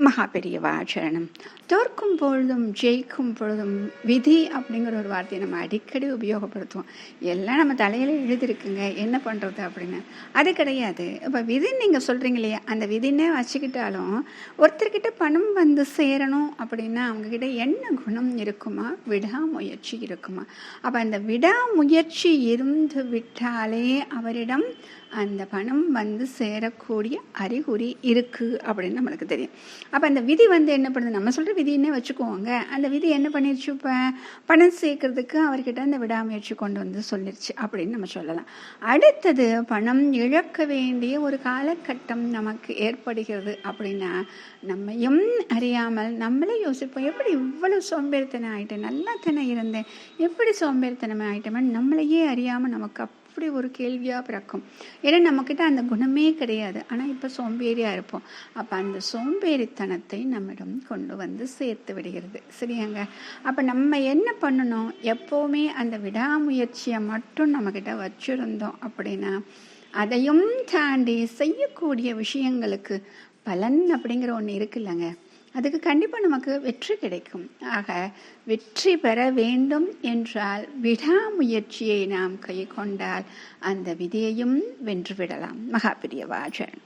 மகா பெரியவா சரணம் தோற்கும் பொழுதும் ஜெயிக்கும் பொழுதும் விதி அப்படிங்கிற ஒரு வார்த்தையை நம்ம அடிக்கடி உபயோகப்படுத்துவோம். எல்லாம் நம்ம தலையில் எழுதிருக்குங்க என்ன பண்ணுறது அப்படின்னு. அது கிடையாது. இப்போ விதின்னு நீங்கள் சொல்கிறீங்க இல்லையா? அந்த விதினே வச்சுக்கிட்டாலும் ஒருத்தர்கிட்ட பணம் வந்து சேரணும் அப்படின்னா அவங்கக்கிட்ட என்ன குணம் இருக்குமா? விடாமுயற்சி இருக்குமா? அப்போ அந்த விடாமுயற்சி இருந்து விட்டாலே அவரிடம் அந்த பணம் வந்து சேரக்கூடிய அறிகுறி இருக்குது அப்படின்னு நம்மளுக்கு தெரியும். அப்போ அந்த விதி வந்து என்ன பண்ணுது? நம்ம சொல்கிற விதின்னே வச்சுக்குவோங்க அந்த விதி என்ன பண்ணிருச்சு இப்போ? பணம் சேர்க்கறதுக்கு அவர்கிட்ட அந்த விடாமுயற்சி கொண்டு வந்து சொல்லிருச்சு அப்படின்னு நம்ம சொல்லலாம். அடுத்தது பணம் இழக்க வேண்டிய ஒரு காலகட்டம் நமக்கு ஏற்படுகிறது அப்படின்னா நம்மையும் அறியாமல் நம்மளே யோசிப்போம் எப்படி இவ்வளோ சோம்பேறித்தனம் ஆகிட்டேன் நல்லா தானே இருந்தேன். எப்படி சோம்பேறித்தனம் ஆகிட்டோமே நம்மளையே அறியாமல் நமக்கு அப்படி ஒரு கேள்வியாக பிறக்கும். ஏன்னா நம்மக்கிட்ட அந்த குணமே கிடையாது. ஆனால் இப்போ சோம்பேறியாக இருப்போம். அப்போ அந்த சோம்பேறித்தனத்தை நம்மிடம் கொண்டு வந்து சேர்த்து விடுகிறது. சரியாங்க? அப்போ நம்ம என்ன பண்ணணும்? எப்போவுமே அந்த விடாமுயற்சியை மட்டும் நம்மக்கிட்ட வச்சுருந்தோம் அப்படின்னா அதையும் தாண்டி செய்யக்கூடிய விஷயங்களுக்கு பலன் அப்படிங்கிற ஒன்று இருக்குல்லங்க. அதுக்கு கண்டிப்பாக நமக்கு வெற்றி கிடைக்கும். ஆக வெற்றி பெற வேண்டும் என்றால் விடாமுயற்சியை நாம் கை கொண்டால் அந்த விதியையும் வென்றுவிடலாம் மகாபிரியவாஜன்